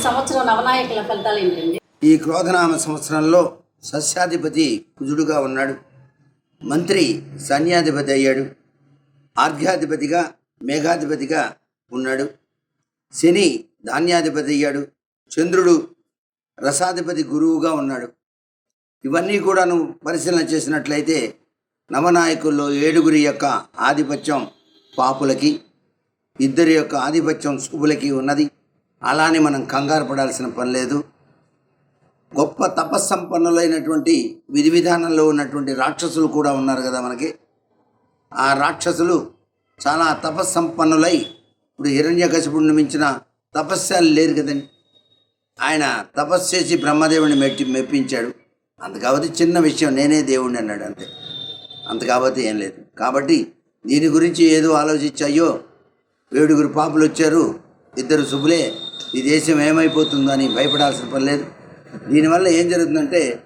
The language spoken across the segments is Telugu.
సంవత్సరం నవనాయకుల ఫలితాలు ఏంటండి? ఈ క్రోధనామ సంవత్సరంలో సస్యాధిపతి కుజుడుగా ఉన్నాడు. మంత్రి సైన్యాధిపతి అయ్యాడు. ఆర్ఘ్యాధిపతిగా మేఘాధిపతిగా ఉన్నాడు. శని ధాన్యాధిపతి అయ్యాడు. చంద్రుడు రసాధిపతి గురువుగా ఉన్నాడు. ఇవన్నీ కూడాను పరిశీలన చేసినట్లయితే నవనాయకుల్లో ఏడుగురి యొక్క ఆధిపత్యం పాపులకి ఇద్దరి యొక్క ఆధిపత్యం శుభులకి ఉన్నది. అలానే మనం కంగారు పడాల్సిన పని లేదు. గొప్ప తపస్సంపన్నులైనటువంటి విధి విధానంలో ఉన్నటువంటి రాక్షసులు కూడా ఉన్నారు కదా మనకి. ఆ రాక్షసులు చాలా తపస్సంపన్నులై ఇప్పుడు హిరణ్యకశిపుడిని మించిన తపస్యాలు లేరు కదండి. ఆయన తపస్సు చేసి బ్రహ్మదేవుని మెట్టి మెప్పించాడు. అంత కాబట్టి చిన్న విషయం నేనే దేవుడిని అన్నాడు అంతే. అంత కాబట్టి ఏం లేదు. కాబట్టి దీని గురించి ఏదో ఆలోచించాయో ఏడుగురు పాపులు వచ్చారు ఇద్దరు శుభులే ఈ దేశం ఏమైపోతుందో అని భయపడాల్సిన పని లేదు. దీనివల్ల ఏం జరుగుతుందంటే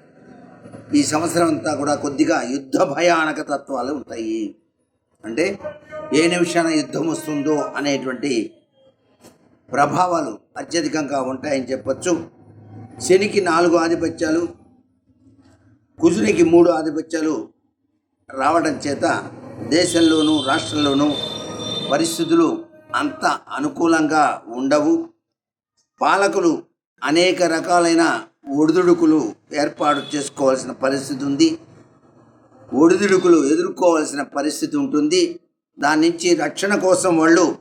ఈ సంవత్సరం అంతా కూడా కొద్దిగా యుద్ధ భయానక తత్వాలు ఉంటాయి. అంటే ఏ నిమిషాన యుద్ధం వస్తుందో అనేటువంటి ప్రభావాలు అత్యధికంగా ఉంటాయని చెప్పచ్చు. శనికి నాలుగు ఆధిపత్యాలు కుజునికి మూడు ఆధిపత్యాలు రావడం చేత దేశంలోనూ రాష్ట్రంలోనూ పరిస్థితులు అంత అనుకూలంగా ఉండవు. పాలకులు అనేక రకాలైన ఒడిదుడుకులు ఏర్పాటు చేసుకోవాల్సిన పరిస్థితి ఉంది. ఒడిదుడుకులు ఎదుర్కోవాల్సిన పరిస్థితి ఉంటుంది. దాని నుంచి రక్షణ కోసం వాళ్ళు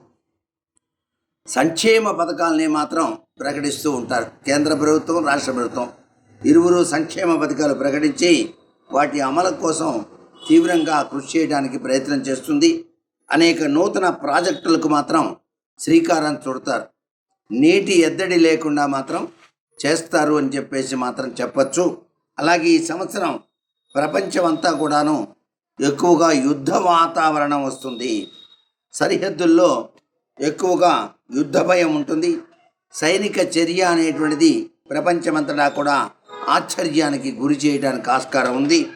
సంక్షేమ పథకాలని మాత్రం ప్రకటిస్తూ ఉంటారు. కేంద్ర ప్రభుత్వం రాష్ట్ర ప్రభుత్వం ఇరువురు సంక్షేమ పథకాలు ప్రకటించి వాటి అమలు కోసం తీవ్రంగా కృషి చేయడానికి ప్రయత్నం చేస్తుంది. అనేక నూతన ప్రాజెక్టులకు మాత్రం శ్రీకారం చుడతారు. నీటి ఎద్దడి లేకుండా మాత్రం చేస్తారు అని చెప్పేసి మాత్రం చెప్పచ్చు. అలాగే ఈ సంవత్సరం ప్రపంచం అంతా కూడాను ఎక్కువగా యుద్ధ వాతావరణం వస్తుంది. సరిహద్దుల్లో ఎక్కువగా యుద్ధ భయం ఉంటుంది. సైనిక చర్య అనేటువంటిది ప్రపంచమంతటా కూడా ఆశ్చర్యానికి గురి చేయడానికి ఆస్కారం ఉంది.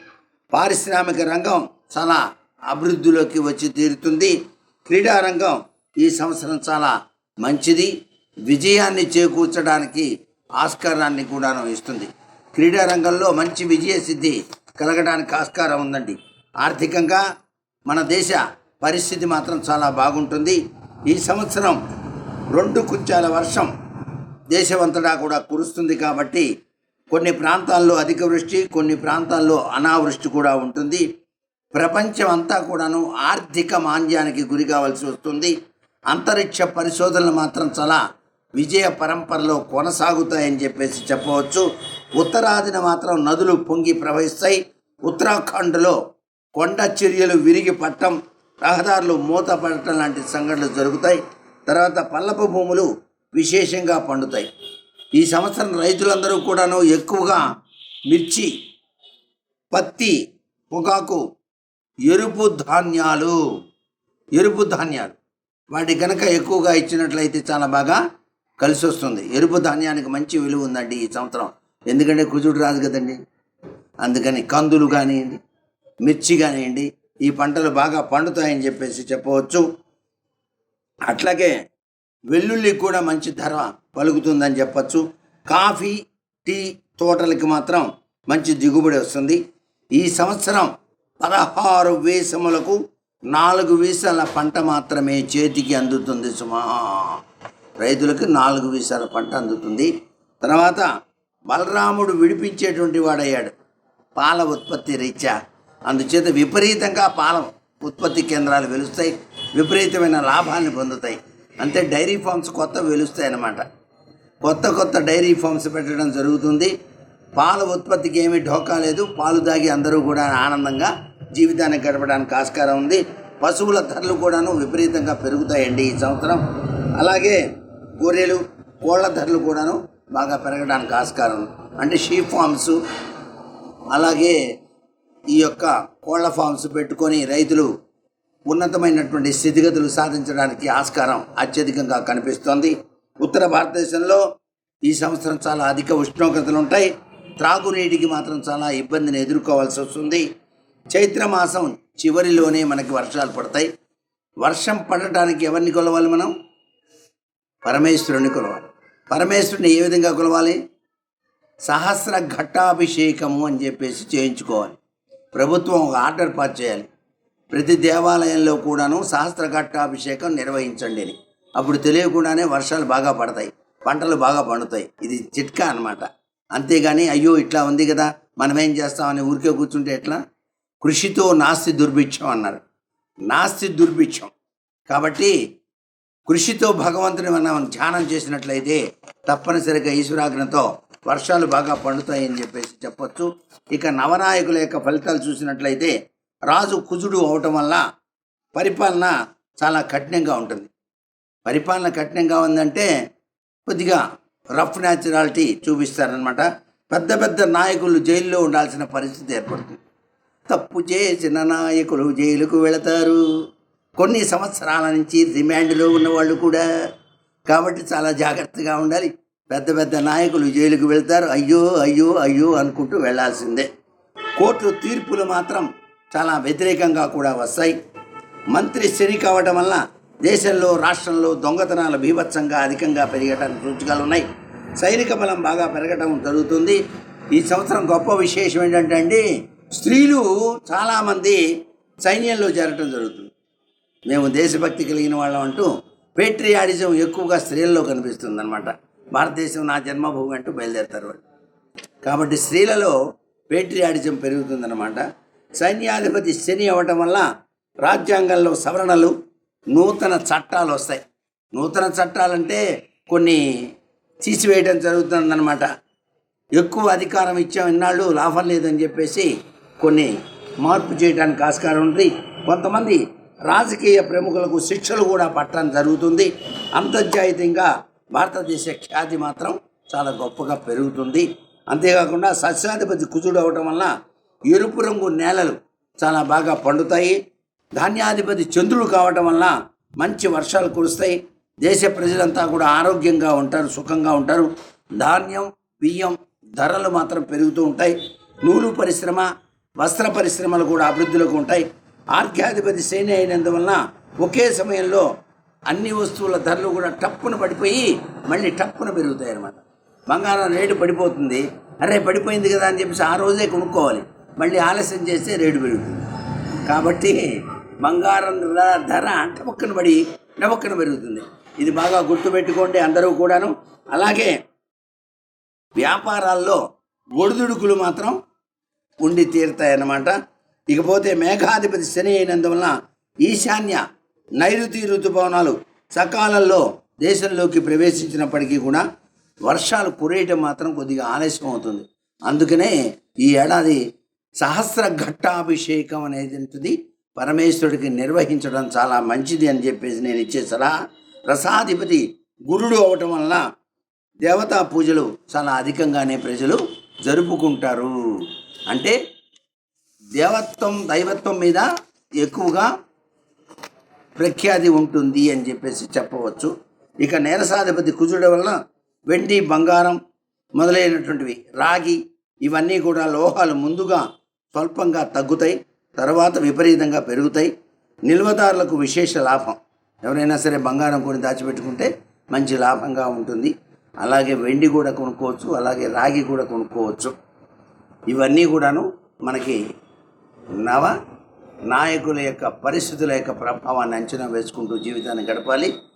పారిశ్రామిక రంగం చాలా అభివృద్ధిలోకి వచ్చి తీరుతుంది. క్రీడారంగం ఈ సంవత్సరం చాలా మంచిది. విజయాన్ని చేకూర్చడానికి ఆస్కారాన్ని కూడాను ఇస్తుంది. క్రీడా రంగంలో మంచి విజయ సిద్ధి కలగడానికి ఆస్కారం ఉందండి. ఆర్థికంగా మన దేశ పరిస్థితి మాత్రం చాలా బాగుంటుంది. ఈ సంవత్సరం రెండు కుంచాల వర్షం దేశమంతటా కూడా కురుస్తుంది కాబట్టి కొన్ని ప్రాంతాల్లో అధిక వృష్టి కొన్ని ప్రాంతాల్లో అనావృష్టి కూడా ఉంటుంది. ప్రపంచం అంతా కూడాను ఆర్థిక మాంద్యానికి గురి కావాల్సి వస్తుంది. అంతరిక్ష పరిశోధనలు మాత్రం చాలా విజయ పరంపరలో కొనసాగుతాయని చెప్పేసి చెప్పవచ్చు. ఉత్తరాదిన మాత్రం నదులు పొంగి ప్రవహిస్తాయి. ఉత్తరాఖండ్లో కొండ చర్యలు విరిగి పట్టం రహదారులు మూత పడటం లాంటి సంఘటనలు జరుగుతాయి. తర్వాత పల్లపు భూములు విశేషంగా పండుతాయి. ఈ సంవత్సరం రైతులందరూ కూడాను ఎక్కువగా మిర్చి పత్తి పొగాకు ఎరుపు ధాన్యాలు ఎరుపు ధాన్యాలు. వాటి కనుక ఎక్కువగా ఇచ్చినట్లయితే చాలా బాగా కలిసి వస్తుంది ఎరుపు ధాన్యానికి మంచి విలువ ఉందండి ఈ సంవత్సరం. ఎందుకంటే కుజుడు రాదు కదండి. అందుకని కందులు కానివ్వండి మిర్చి కానివ్వండి ఈ పంటలు బాగా పండుతాయని చెప్పేసి చెప్పవచ్చు. అట్లాగే వెల్లుల్లి కూడా మంచి ధర పలుకుతుందని చెప్పచ్చు. కాఫీ టీ తోటలకి మాత్రం మంచి దిగుబడి వస్తుంది. ఈ సంవత్సరం పదహారు వేసములకు నాలుగు వీసాల పంట మాత్రమే చేతికి అందుతుంది సుమా. రైతులకు నాలుగు వీసాల పంట అందుతుంది. తర్వాత బలరాముడు విడిపించేటువంటి వాడయ్యాడు పాల ఉత్పత్తి రీత్యా. అందుచేత విపరీతంగా పాల ఉత్పత్తి కేంద్రాలు వెలుస్తాయి విపరీతమైన లాభాన్ని పొందుతాయి. అంతే డైరీ ఫార్మ్స్ కొత్త వెలుస్తాయి అన్నమాట కొత్త కొత్త డైరీ ఫార్మ్స్ పెట్టడం జరుగుతుంది. పాల ఉత్పత్తికి ఏమీ ఢోకా లేదు. పాలు తాగి అందరూ కూడా ఆనందంగా జీవితాన్ని గడపడానికి ఆస్కారం ఉంది. పశువుల ధరలు కూడాను విపరీతంగా పెరుగుతాయండి ఈ సంవత్సరం. అలాగే గొర్రెలు కోళ్ళ ధరలు కూడాను బాగా పెరగడానికి ఆస్కారం. అంటే షీప్ ఫార్మ్స్ అలాగే ఈ యొక్క కోళ్ళ ఫార్మ్స్ పెట్టుకొని రైతులు ఉన్నతమైనటువంటి స్థితిగతులు సాధించడానికి ఆస్కారం అత్యధికంగా కనిపిస్తోంది. ఉత్తర భారతదేశంలో ఈ సంవత్సరం చాలా అధిక ఉష్ణోగ్రతలు ఉంటాయి. త్రాగునీటికి మాత్రం చాలా ఇబ్బందిని ఎదుర్కోవాల్సి వస్తుంది. చైత్ర మాసం చివరిలోనే మనకి వర్షాలు పడతాయి. వర్షం పడటానికి ఎవరిని కొలవాలి మనం? పరమేశ్వరుని కొలవాలి. పరమేశ్వరుని ఏ విధంగా కొలవాలి? సహస్ర ఘట్టాభిషేకము అని చెప్పేసి చేయించుకోవాలి. ప్రభుత్వం ఒక ఆర్డర్ పాస్ చేయాలి. ప్రతి దేవాలయంలో కూడాను సహస్ర ఘట్టాభిషేకం నిర్వహించండి అని. అప్పుడు తెలియకుండానే వర్షాలు బాగా పడతాయి. పంటలు బాగా పండుతాయి. ఇది చిట్కా అన్నమాట. అంతేగాని అయ్యో ఇట్లా ఉంది కదా మనం ఏం చేస్తామని ఊరికే కూర్చుంటే ఎట్లా? కృషితో నాస్తి దుర్భిక్షం అన్నారు. నాస్తి దుర్భిక్షం. కాబట్టి కృషితో భగవంతుని మనం ధ్యానం చేసినట్లయితే తప్పనిసరిగా ఈశ్వరాజ్ఞతో వర్షాలు బాగా పండుతాయని చెప్పేసి చెప్పొచ్చు. ఇక నవనాయకుల యొక్క ఫలితాలు చూసినట్లయితే రాజు కుజుడు అవటం వల్ల పరిపాలన చాలా కఠినంగా ఉంటుంది. పరిపాలన కఠినంగా ఉందంటే కొద్దిగా రఫ్ న్యాచురాలిటీ చూపిస్తారనమాట పెద్ద పెద్ద నాయకులు జైల్లో ఉండాల్సిన పరిస్థితి ఏర్పడుతుంది. తప్పు చేసిన నాయకులు జైలుకు వెళతారు. కొన్ని సంవత్సరాల నుంచి రిమాండ్లో ఉన్నవాళ్ళు కూడా. కాబట్టి చాలా జాగ్రత్తగా ఉండాలి. పెద్ద పెద్ద నాయకులు జైలుకు వెళ్తారు. అయ్యో అయ్యో అయ్యో అనుకుంటూ వెళ్ళాల్సిందే కోర్టు తీర్పులు మాత్రం చాలా వ్యతిరేకంగా కూడా వస్తాయి. మంత్రి శని కావటం వల్ల దేశంలో రాష్ట్రంలో దొంగతనాలు బీభత్సంగా అధికంగా పెరగటానికి సూచికలు ఉన్నాయి. సైనిక బలం బాగా పెరగటం జరుగుతుంది. ఈ సంవత్సరం గొప్ప విశేషం ఏంటంటే అండి స్త్రీలు చాలామంది సైన్యంలో చేరటం జరుగుతుంది. మేము దేశభక్తి కలిగిన వాళ్ళం అంటూ పేట్రియాడిజం ఎక్కువగా స్త్రీల్లో కనిపిస్తుంది అనమాట భారతదేశం నా జన్మభూమి అంటూ బయలుదేరుతారు వాళ్ళు. కాబట్టి స్త్రీలలో పేట్రియాడిజం పెరుగుతుందన్నమాట. సైన్యాధిపతి శని అవ్వటం వల్ల రాజ్యాంగంలో సవరణలు నూతన చట్టాలు వస్తాయి. నూతన చట్టాలంటే కొన్ని తీసివేయడం జరుగుతుందన్నమాట. ఎక్కువ అధికారం ఇచ్చాం ఇన్నాళ్ళు లాభం లేదని చెప్పేసి కొన్ని మార్పు చేయడానికి ఆస్కారం ఉంది. కొంతమంది రాజకీయ ప్రముఖులకు శిక్షలు కూడా పట్టడం జరుగుతుంది. అంతర్జాతీయంగా భారతదేశ ఖ్యాతి మాత్రం చాలా గొప్పగా పెరుగుతుంది. అంతేకాకుండా సస్యాధిపతి కుజుడు అవటం వల్ల ఎరుపు రంగు నేలలు చాలా బాగా పండుతాయి. ధాన్యాధిపతి చంద్రుడు కావటం వల్ల మంచి వర్షాలు కురుస్తాయి. దేశ ప్రజలంతా కూడా ఆరోగ్యంగా ఉంటారు సుఖంగా ఉంటారు. ధాన్యం బియ్యం ధరలు మాత్రం పెరుగుతూ ఉంటాయి. నూలు పరిశ్రమ వస్త్ర పరిశ్రమలు కూడా అభివృద్ధిలోకి ఉంటాయి. ఆర్ఘ్యాధిపతి శ్రేణి అయినందువలన ఒకే సమయంలో అన్ని వస్తువుల ధరలు కూడా టప్పున పడిపోయి మళ్ళీ టప్పున పెరుగుతాయి అన్నమాట బంగారం రేటు పడిపోతుంది. అరే పడిపోయింది కదా అని చెప్పేసి ఆ రోజే కొనుక్కోవాలి. మళ్ళీ ఆలస్యం చేస్తే రేటు పెరుగుతుంది. కాబట్టి బంగారం ధర- ధర టపక్కన పడి టపక్కన పెరుగుతుంది. ఇది బాగా గుర్తుపెట్టుకోండి అందరూ కూడాను. అలాగే వ్యాపారాల్లో ఒడిదుడుకులు మాత్రం ఉండి తీరుతాయన్నమాట. ఇకపోతే మేఘాధిపతి శని అయినందువలన ఈశాన్య నైరుతి ఋతుపవనాలు సకాలంలో దేశంలోకి ప్రవేశించినప్పటికీ కూడా వర్షాలు కురేయటం మాత్రం కొద్దిగా ఆలస్యం అవుతుంది. అందుకనే ఈ ఏడాది సహస్ర ఘట్టాభిషేకం అనేది ఉంటుంది పరమేశ్వరుడికి నిర్వహించడం చాలా మంచిది అని చెప్పేసి నేను ఇచ్చే సలహా. రసాధిపతి గురుడు అవటం వల్ల దేవతా పూజలు చాలా అధికంగానే ప్రజలు జరుపుకుంటారు. అంటే దేవత్వం దైవత్వం మీద ఎక్కువగా ప్రఖ్యాతి ఉంటుంది అని చెప్పేసి చెప్పవచ్చు. ఇక నేరసాధిపతి కుజుడి వలన వెండి బంగారం మొదలైనటువంటివి రాగి ఇవన్నీ కూడా లోహాలు ముందుగా స్వల్పంగా తగ్గుతాయి తర్వాత విపరీతంగా పెరుగుతాయి. నిల్వదారులకు విశేష లాభం. ఎవరైనా సరే బంగారం కొని దాచిపెట్టుకుంటే మంచి లాభంగా ఉంటుంది. అలాగే వెండి కూడా కొనుక్కోవచ్చు అలాగే రాగి కూడా కొనుక్కోవచ్చు. ఇవన్నీ కూడాను మనకి నవ నాయకుల యొక్క పరిస్థితుల యొక్క ప్రభావాన్ని అంచనా వేసుకుంటూ జీవితాన్ని గడపాలి.